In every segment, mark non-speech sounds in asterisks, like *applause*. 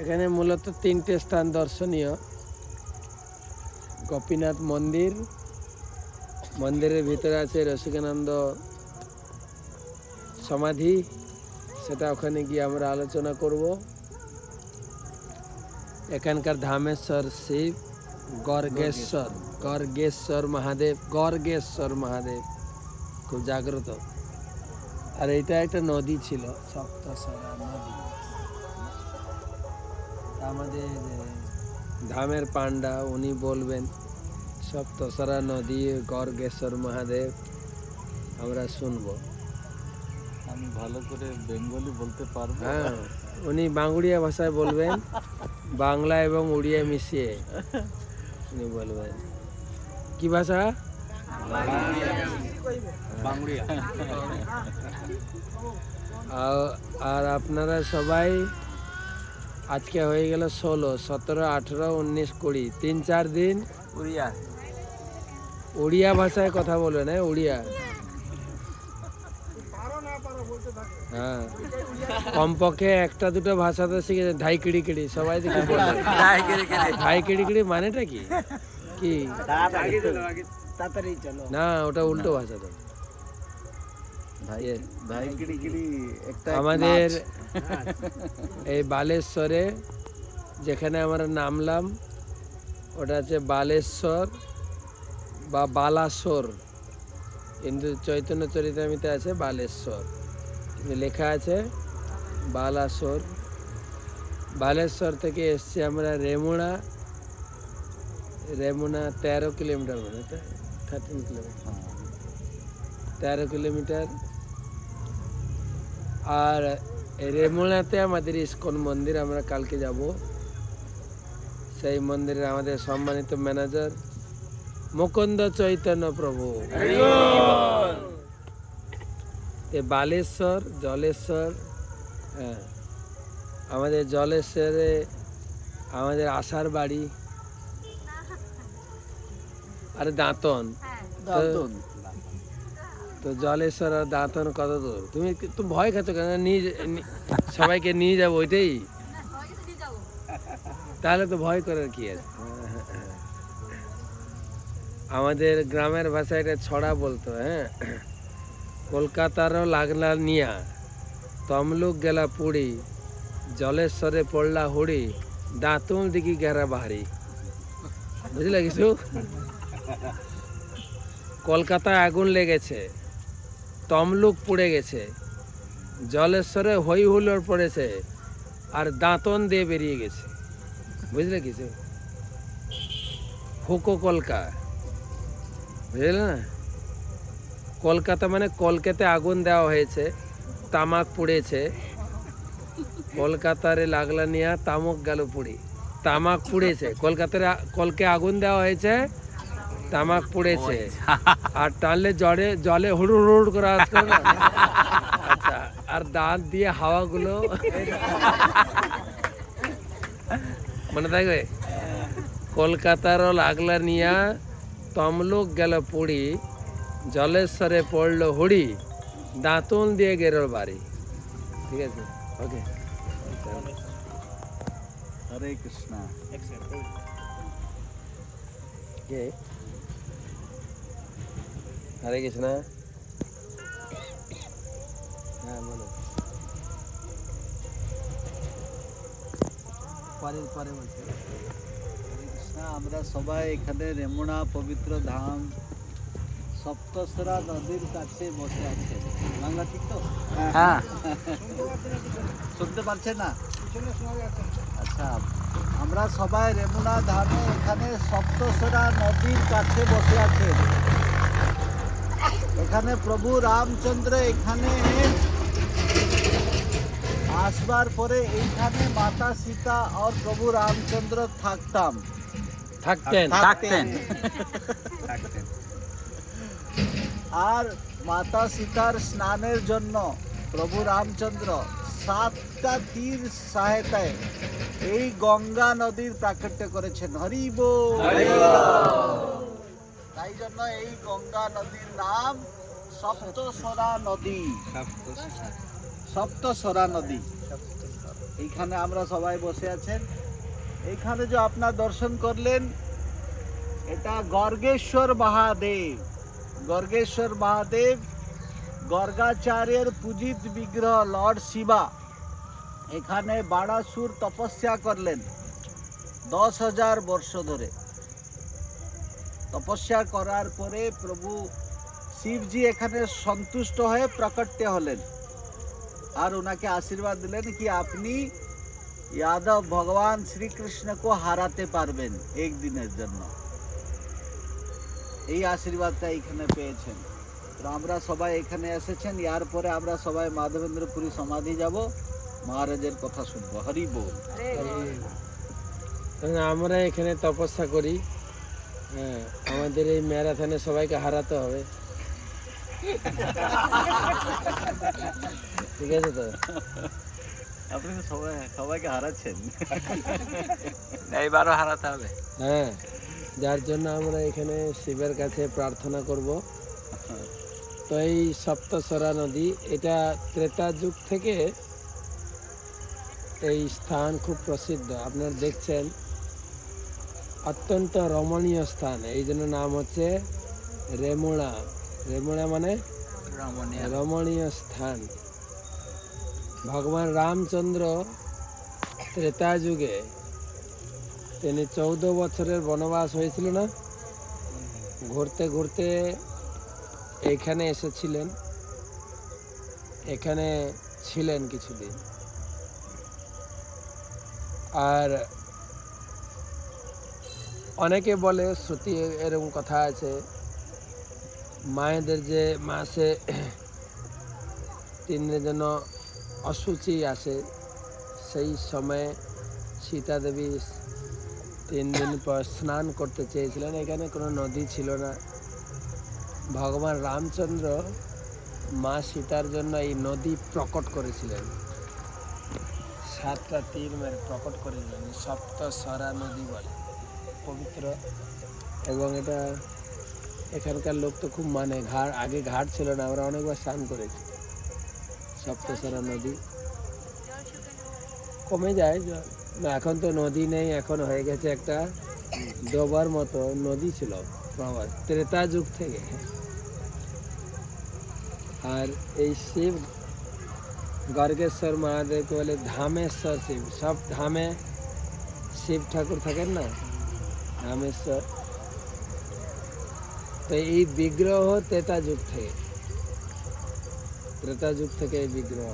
এখানে মূলত তিনটে স্থান দর্শনীয়। গোপীনাথ মন্দির, মন্দিরের ভিতরে আছে রসিকানন্দ সমাধি, সেটা ওখানে গিয়ে আমরা আলোচনা করব। এখানকার ধামেশ্বর শিব, গর্গেশ্বর গর্গেশ্বর মহাদেব গর্গেশ্বর মহাদেব, খুব জাগ্রত। আর এটা একটা নদী ছিল, সপ্তসরা নদী। আমাদের ধামের পান্ডা উনি বলবেন সপ্তসরা নদী গর্গেশ্বর মহাদেব আমরা শুনব। আমি ভালো করে বেঙ্গলি বলতে পারব? হ্যাঁ উনি বাংড়িয়া ভাষায় বলবেন *laughs* বাংলা এবং উড়িয়া মিশিয়ে উনি বলবেন। কি ভাষা? আর- আর আপনারা সবাই আজকে হয়ে গেল ষোলো সতেরো আঠেরো উনিশ কুড়ি। তিন চার দিন উড়িয়া। উড়িয়া ভাষায় কথা বলবেন হ্যাঁ উড়িয়া। হ্যাঁ। কমপক্ষে একটা দুটো ভাষা তো শিখেছে ঢাই কিড়ি কিড়ি সবাই দেখি বলে ঢাই কিড়ি কিড়ি। মানেটা কি? কি? না ওটা উল্টো ভাষা তো। আমাদের *laughs* এই বালেশ্বরে যেখানে আমরা নামলাম ওটা হচ্ছে বালেশ্বর বা বালাসোর। কিন্তু চৈতন্য চরিতামিতে আছে বালেশ্বর। কিন্তু লেখা আছে বালাসোর। বালেশ্বর থেকে এসছি আমরা রেমুনা। রেমুনা তেরো কিলোমিটার মানে থার্টিন কিলোমিটার তেরো কিলোমিটার। আর রেমুনাতে আমাদের ইস্কন মন্দির আমরা কালকে যাব। সেই মন্দিরে আমাদের সম্মানিত ম্যানেজার মুকুন্দ চৈতন্য প্রভু। এ বালেশ্বর জলেশ্বর হ্যাঁ আমাদের জলেশ্বরে আমাদের আশার বাড়ি। আর দাঁতন। দাঁতন। তো জলেশ্বর আর দাঁতন কত দূর? তুমি তুমি ভয় খাচ্ছ কেন? নিয়ে সবাইকে নিয়ে যাব ওইটাই? তাহলে তো ভয় করার কি আছে? আমাদের গ্রামের ভাষায় এটা ছড়া বলতো হ্যাঁ? কলকাতারও লাগলা নিয়া, তমলুক গেলা পুড়ি, জলেশ্বরে পড়লা হুড়ি, দাঁতুল দিকে গেরা বাহারি। বুঝলে কিছু? কলকাতায় আগুন লেগেছে। তমলুক পুড়ে গেছে। জলেশ্বরে হই হুল্লোড় পড়েছে আর দাঁতন দিয়ে বেরিয়ে গেছে। বুঝলে কিছু হুকো কলকা। বুঝলে না? কলকাতা মানে কলকাতে আগুন দেওয়া হয়েছে, তামাক পুড়েছে। কলকাতারে লাগলা নিয়া তামক গেল পুড়ি। তামাক পুড়েছে। কলকাতার কলকে আগুন দেওয়া হয়েছে তামাক পুড়েছে। আর টানলে জলে জলে হুড়ুড় হুড়ুড় করে করে না? আচ্ছা আর দাঁত দিয়ে হাওয়াগুলো। মনে থাকবে কলকাতারও লাগলা নিয়া তমলুক গেল পুড়ি জলেশ্বরে পড়ল হুড়ি দাঁতন দিয়ে গেরোর বাড়ি। ঠিক আছে? ওকে হরে কৃষ্ণ। কে? হরে কৃষ্ণ হ্যাঁ বলো। পরে পরে বলছি। আমরা সবাই এখানে রেমুনা পবিত্র ধাম সপ্তসরা নদীর কাছে বসে আছে। বাংলা ঠিক তো? হ্যাঁ। *laughs* শুনতে পারছেন না? আচ্ছা আমরা সবাই রেমুনা ধামে এখানে সপ্তসরা নদীর কাছে বসে আছে। এখানে প্রভু রামচন্দ্র এখানে আসবার পরে এইখানে মাতা সীতা আর প্রভু রামচন্দ্র থাকতাম। থাকতেন। থাকতেন। আর মাতা সীতার স্নানের জন্য প্রভু রামচন্দ্র সাতটা তীর সহায়তায় এই গঙ্গা নদীর প্রাকট্য করেছেন। হরিব তাই জন্য এই গঙ্গা নদীর নাম সপ্তসরা নদী। সপ্তসরা নদী। এইখানে আমরা সবাই বসে আছেন। এইখানে যে আপনার দর্শন করলেন, এটা গর্গেশ্বর মহাদেব। গর্গেশ্বর মহাদেব গর্গাচার্যের পূজিত বিগ্রহ লর্ড শিবা এখানে বাড়াসুর তপস্যা করলেন দশ হাজার বর্ষ ধরে। তপস্যা করার পরে প্রভু শিবজি এখানে সন্তুষ্ট হয়ে প্রকট্য হলেন আর ওনাকে আশীর্বাদ দিলেন কি আপনি यादव भगवान श्री कृष्ण को হারাতে পারবেন একদিনের জন্য এই আশীর্বাদটা এখানে পেয়েছেন তো আমরা সবাই এখানে এসেছেন ইয়ার পরে আমরা সবাই মাধবেন্দ্রপুরী সমাধি যাব মহারাজের কথা শুনবো হরি বল কারণ আমরা এখানে তপস্যা করি হ্যাঁ আমাদের এই ম্যারাথনে সবাইকে হারাতে হবে ঠিক আছে তো? আপনি তো সবাই সবাইকে হারাচ্ছেন। এইবারও হারাতে হবে। হ্যাঁ যার জন্য আমরা এখানে শিবের কাছে প্রার্থনা করব। তো এই সপ্তসরা নদী এটা ত্রেতা যুগ থেকে এই স্থান খুব প্রসিদ্ধ। আপনারা দেখছেন অত্যন্ত রমণীয় স্থান। এই জন্য নাম হচ্ছে রেমুড়া। রেমুড়া মানে রমণীয়। রমণীয় স্থান। ভগবান রামচন্দ্র ত্রেতা যুগে তিনি চৌদ্দ বছরের বনবাস হয়েছিল না? ঘুরতে ঘুরতে এখানে এসেছিলেন। এখানে ছিলেন কিছুদিন। আর অনেকে বলে শ্রুতি এরকম কথা আছে মায়েদের যে মাসে দিনের জন্য অসুচি আসে, সেই সময়ে সীতা দেবী তিন দিন পর স্নান করতে চেয়েছিলেন। এখানে কোনো নদী ছিল না। ভগবান রামচন্দ্র মা সীতার জন্য এই নদী প্রকট করেছিলেন। সাতটা তীর মেরে প্রকট করেছিলেন। সপ্ত সরা নদী বলে, পবিত্র। এবং এটা এখানকার লোক তো খুব মানে ঘাট আগে ঘাট ছিল না, আমরা অনেকবার স্নান করেছি। সপ্তসরা নদী। কমে যায়। না, এখন তো নদী নেই, এখন হয়ে গেছে একটা ডোবার মতো নদী ছিল প্রবাস ত্রেতা যুগ থেকে। আর এই শিব, গর্গেশ্বর মহাদেবকে বলে, ধামেশ্বর শিব, সব ধামে শিব ঠাকুর থাকেন না? ধামেশ্বর তো এই বিগ্রহ ত্রেতা যুগ থেকে। ত্রেতা যুগ থেকে এই বিগ্রহ।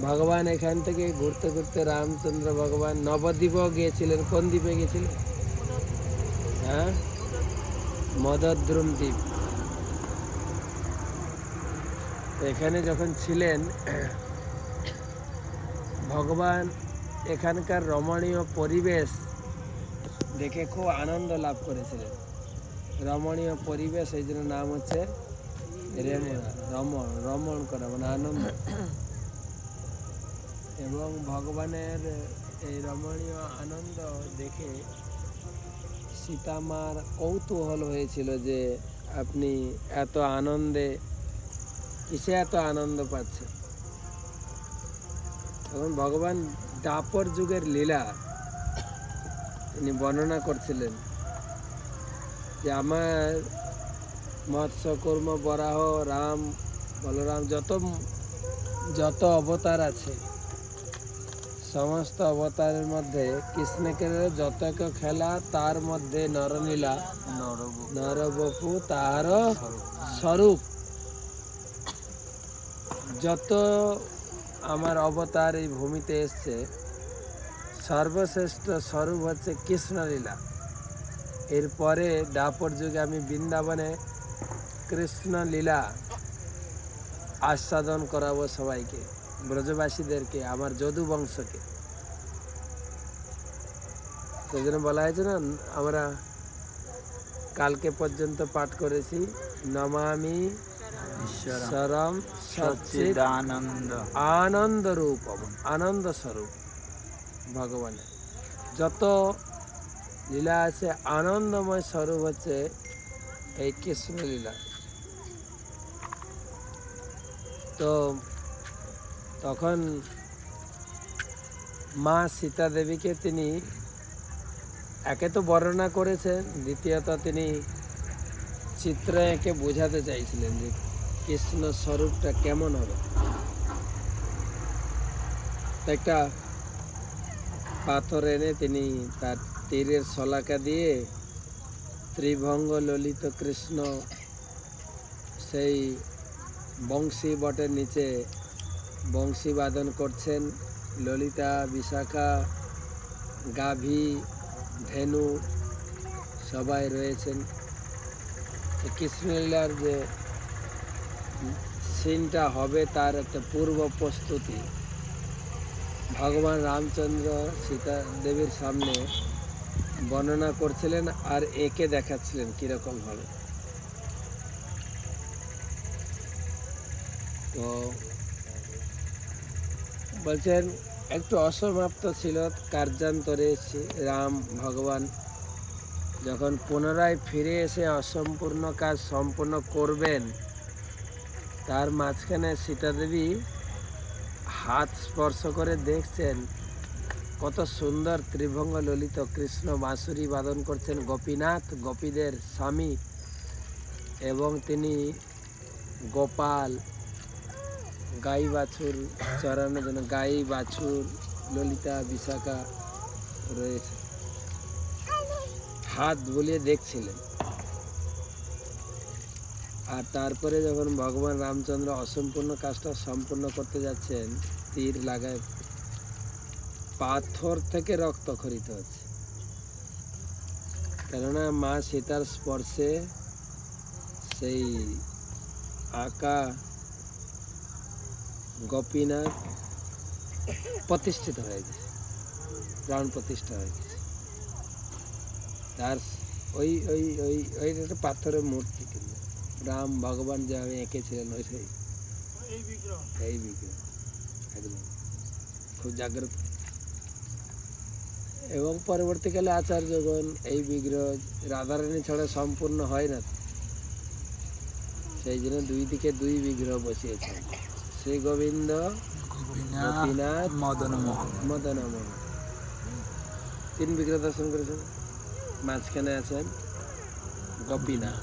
ভগবান এখান থেকে ঘুরতে ঘুরতে রামচন্দ্র ভগবান নবদ্বীপও গিয়েছিলেন। কোন দ্বীপে গিয়েছিলেন? হ্যাঁ? মদদ্রুম দ্বীপ এখানে যখন ছিলেন, ভগবান এখানকার রমণীয় পরিবেশ দেখে খুব আনন্দ লাভ করেছিলেন। রমণীয় পরিবেশ, এই জন্য নাম হচ্ছে রমণ রমণ করা মানে আনন্দ। এবং ভগবানের এই রমণীয় আনন্দ দেখে সীতামার কৌতূহল হয়েছিল যে আপনি এত আনন্দে, কিসে এত আনন্দ পাচ্ছেন? তখন ভগবান দাপর যুগের লীলা তিনি বর্ণনা করছিলেন যে আমার মৎস্যকর্ম, বরাহ, রাম, বলরাম যত যত অবতার আছে, সমস্ত অবতারের মধ্যে কৃষ্ণকে যতক খেলা, তার মধ্যে নরবু নরবপু তাহার স্বরূপ। যত আমার অবতার এই ভূমিতে এসছে সর্বশ্রেষ্ঠ স্বরূপ হচ্ছে কৃষ্ণলীলা। এরপরে দাপর যুগে আমি বৃন্দাবনে কৃষ্ণ লীলা আস্বাদন করাবো সবাইকে ব্রজবাসীদেরকে আমার যদু বংশকে। সেই জন্য বলা হয়েছে না আমরা কালকে পর্যন্ত পাঠ করেছি নমামি সরম সচ্চিদ সচ্চিদানন্দ আনন্দ রূপম আনন্দ স্বরূপ ভগবানের। যত লীলা আছে, আনন্দময় স্বরূপ হচ্ছে এই কৃষ্ণ লীলা তো তখন মা সীতা দেবীকে তিনি একে তো বর্ণনা করেছেন, দ্বিতীয়ত তিনি চিত্র এঁকে বোঝাতে চাইছিলেন যে কৃষ্ণ স্বরূপটা কেমন হবে। একটা পাথর এনে তিনি তার তীরের শলাকা দিয়ে ত্রিভঙ্গ ললিত কৃষ্ণ সেই বংশী বটের নিচে বংশী বাদন করছেন। ললিতা, বিশাখা, গাভী, ধেনু সবাই রয়েছেন। কৃষ্ণলীলার যে সিনটা হবে তার একটা পূর্ব প্রস্তুতি। ভগবান রামচন্দ্র সীতা দেবীর সামনে বর্ণনা করছিলেন আর একে দেখাচ্ছিলেন কীরকম হবে। তো বলছেন, একটু অসমাপ্ত ছিল কার্যান্তরে রাম ভগবান। যখন পুনরায় ফিরে এসে অসম্পূর্ণ কাজ সম্পূর্ণ করবেন, তার মাঝখানে সীতাদেবী হাত স্পর্শ করে দেখছেন কত সুন্দর ত্রিভঙ্গ ললিত কৃষ্ণ বাঁশুরি বাদন করছেন গোপীনাথ, গোপীদের স্বামী এবং তিনি গোপাল, গাই বাছুর চড়ানোর জন্য, গাই বাছুর, ললিতা বিশাখা রয়েছে। হাত বুলিয়ে দেখছিলেন। আর তারপরে যখন ভগবান রামচন্দ্র অসম্পূর্ণ কাজটা সম্পূর্ণ করতে যাচ্ছেন তীর লাগায় পাথর থেকে রক্ত খরিত হচ্ছে। কেননা মা সীতার স্পর্শে সেই আঁকা গোপীনাথ প্রতিষ্ঠিত হয়ে গেছে প্রাণ প্রতিষ্ঠা হয়ে গেছে। তার ওই ওই ওই ওই একটা পাথরের মূর্তি কিন্তু রাম ভগবান যেভাবে এঁকেছিলেন ওইটাই। এই বিগ্রহ। খুব জাগ্রত। এবং পরবর্তীকালে আচার্যগণ এই বিগ্রহ রাধারানী ছাড়া সম্পূর্ণ হয় না। সেই জন্য দুই দিকে দুই বিগ্রহ বসিয়েছেন শ্রী গোবিন্দ গোপীনাথ মদন মোহন মদন মোহন তিন বিগ্রহ দর্শন করেছেন। মাঝখানে আছেন গোপীনাথ।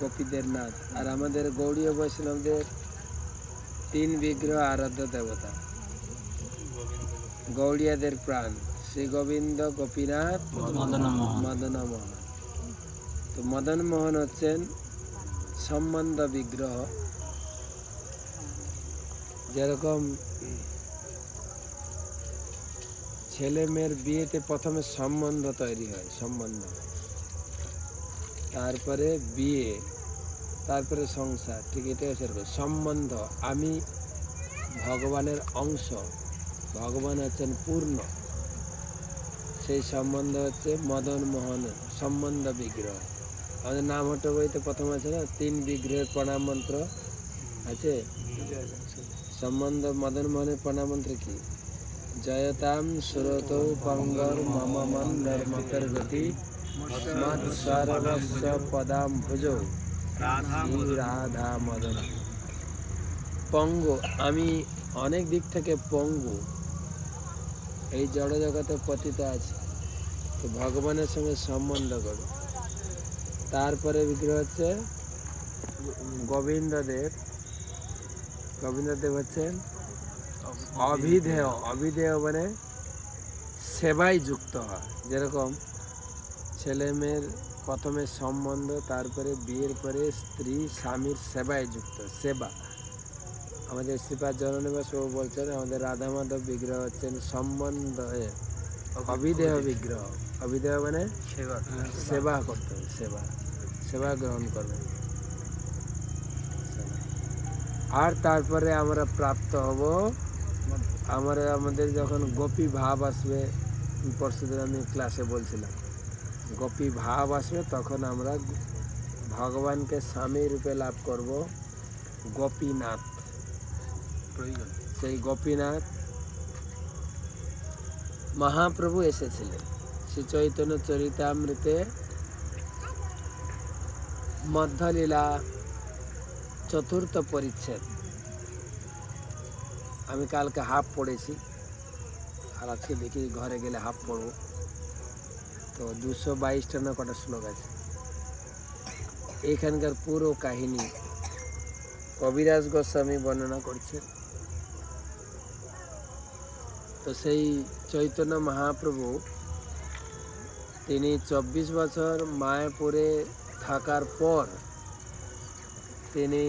গোপীদের নাথ আর আমাদের গৌড়ীয় বৈষ্ণবদের তিন বিগ্রহ আরাধ্য দেবতা। গৌড়িয়াদের প্রাণ শ্রী গোবিন্দ গোপীনাথ মদন মোহন। মদন মোহন। তো মদন মোহন হচ্ছেন সম্বন্ধ বিগ্রহ। যেরকম ছেলে মেয়ের বিয়েতে প্রথমে সম্বন্ধ তৈরি হয় সম্বন্ধ। তারপরে বিয়ে। তারপরে সংসার, ঠিক এটাই সেরকম সম্বন্ধ, আমি ভগবানের অংশ, ভগবান হচ্ছেন পূর্ণ। সেই সম্বন্ধ হচ্ছে মদন মোহন, সম্বন্ধ বিগ্রহ। আমাদের নাম হটো বইতে প্রথম আছে না? তিন বিগ্রহের প্রণাম মন্ত্র আছে? সম্বন্ধ মদন মোহনের প্রণাম মন্ত্র কি? জয়তাম সুরত পঙ্গর মম মন্দর মকর গতি মৎ সর্বস্ব পদাম ভুজ রাধা মদন পঙ্গু, আমি অনেক দিক থেকে পঙ্গু। এই জড় জগতে পতিত আছে। তো ভগবানের সঙ্গে সম্বন্ধ করো। তারপরে বিগ্রহ হচ্ছে গোবিন্দদেব। গোবিন্দদেব হচ্ছেন অভিধেয়। অভিধেয় মানে সেবায় যুক্ত হয়। যেরকম ছেলে মেয়ের প্রথমে সম্বন্ধ তারপরে বিয়ের পরে স্ত্রী স্বামীর সেবায় যুক্ত সেবা। আমাদের শ্রীপাদ জননিবাস বাবু বলছেন আমাদের রাধা মাধব বিগ্রহ হচ্ছেন সম্বন্ধ এ, অভিদেহ বিগ্রহ। অভিদেহ মানে? সেবা। সেবা করতে হবে সেবা। সেবা গ্রহণ করবেন আর তারপরে আমরা প্রাপ্ত হব আমরা আমাদের যখন গোপী ভাব আসবে পরশুদিন আমি ক্লাসে বলছিলাম। গোপী ভাব আসবে তখন আমরা ভগবানকে স্বামী রূপে লাভ করব গোপীনাথ। সেই গোপীনাথ মহাপ্রভু এসেছিলেন। শ্রী চৈতন্য চরিতামৃতে মধ্যলীলা চতুর্থ পরিচ্ছেদ। আমি কালকে হাফ পড়েছি আর আজকে দেখি ঘরে গেলে হাফ পড়ব। তো দুশো বাইশটা না কটা শ্লোক আছে? এখানকার পুরো কাহিনী কবিরাজ গোস্বামী বর্ণনা করছেন তো সেই চৈতন্য মহাপ্রভু তিনি চব্বিশ বছর মায়াপুরে থাকার পর তিনি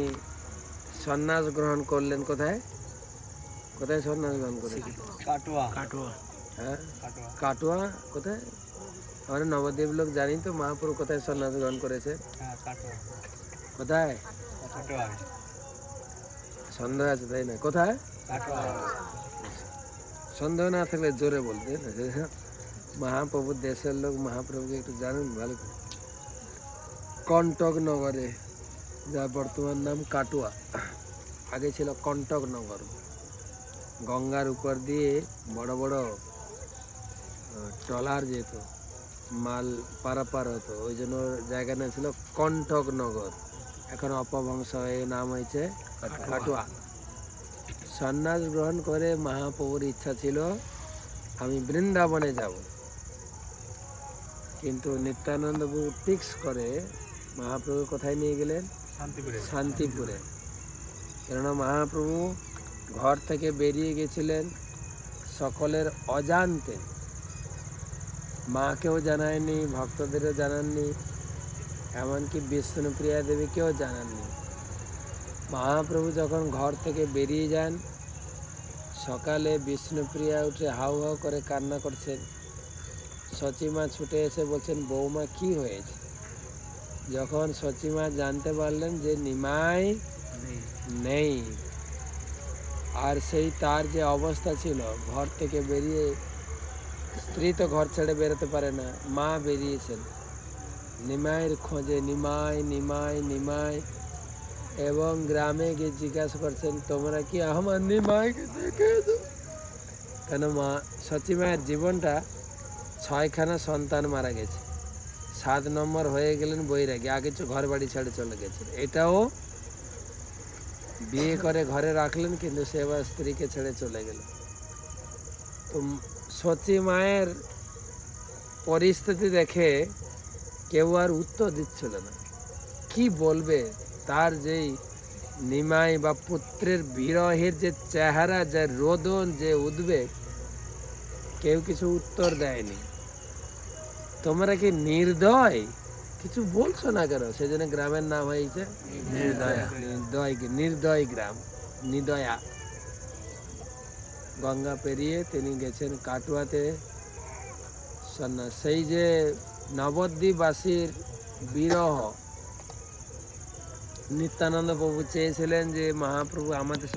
সন্ন্যাস গ্রহণ করলেন কোথায়? কোথায় সন্ন্যাস গ্রহণ করেছেন? কাটুয়া। কাটোয়া। হ্যাঁ? কাটোয়া কোথায়? আমরা নবদ্বীপ লোক জানি তো মহাপুরু কোথায় সন্ন্যাস গ্রহণ করেছে? হ্যাঁ কোথায়? সন্দেহ আছে তাই না? কোথায়? সন্দেহ না থাকলে জোরে বলতে মহাপ্রভু দেশের লোক মহাপ্রভুকে একটু জানুন ভালো করে। কন্টক নগরে যা বর্তমান নাম কাটুয়া। আগে ছিল কন্টক নগর গঙ্গার উপর দিয়ে বড় বড় ট্রলার যেত। মাল পারাপার হতো। ওই জন্য জায়গা নাম ছিল কণ্ঠক নগর এখন অপভ্রংশ হয়ে নাম হয়েছে কাটুয়া। সন্ন্যাস গ্রহণ করে মহাপ্রভুর ইচ্ছা ছিল আমি বৃন্দাবনে যাব। কিন্তু নিত্যানন্দ প্রভু ফিক্স করে মহাপ্রভু কোথায় নিয়ে গেলেন? শান্তিপুরে। শান্তিপুরে। কেননা মহাপ্রভু ঘর থেকে বেরিয়ে গেছিলেন সকলের অজান্তে। মাকেও জানায়নি, ভক্তদেরও জানাননি, এমনকি বিষ্ণুপ্রিয়া দেবীকেও জানাননি। মহাপ্রভু যখন ঘর থেকে বেরিয়ে যান, সকালে বিষ্ণুপ্রিয়া উঠে হাউ হাউ করে কান্না করছেন। সচিমা ছুটে এসে বলছেন, বৌমা, কি হয়েছে? যখন সচিমা জানতে পারলেন যে নিমাই নেই, আর সেই তার যে অবস্থা ছিল, ঘর থেকে বেরিয়ে স্ত্রী তো ঘর ছেড়ে বেরোতে পারে না, মা বেরিয়েছেন। নিমাইয়ের খোঁজে, নিমাই নিমাই নিমাই, এবং গ্রামে গিয়ে জিজ্ঞাসা করছেন, তোমরা কি আমার নিমাইকে দেখেছ? কেন মা, সচি মায়ের জীবনটা ছয়খানা সন্তান মারা গেছে। সাত নম্বর হয়ে গেলেন বৈরাগী আগে ঘর বাড়ি ছেড়ে চলে গেছেন। এটাও বিয়ে করে ঘরে রাখলেন, কিন্তু সে আবার স্ত্রীকে ছেড়ে চলে গেল তো সচি মায়ের পরিস্থিতি দেখে কেউ আর উত্তর দিচ্ছিল না। কি বলবে তার যেই নিমাই বা পুত্রের বিরহের যে চেহারা যে রোদন যে উদ্বেগ কেউ কিছু উত্তর দেয়নি। তোমরা কি নির্দয়? কিছু বলছো না কেন? সেজন্য গ্রামের নাম হয়েছে নির্দয়া। নির্দয় নির্দয় গ্রাম নিদয়া। গঙ্গা পেরিয়ে তিনি গেছেন কাটুয়াতে। সেই যে নবদ্বীপবাসীর বিরহ, নিত্যানন্দ প্রভু চেয়েছিলেন যে, মহাপ্রভু আমাদের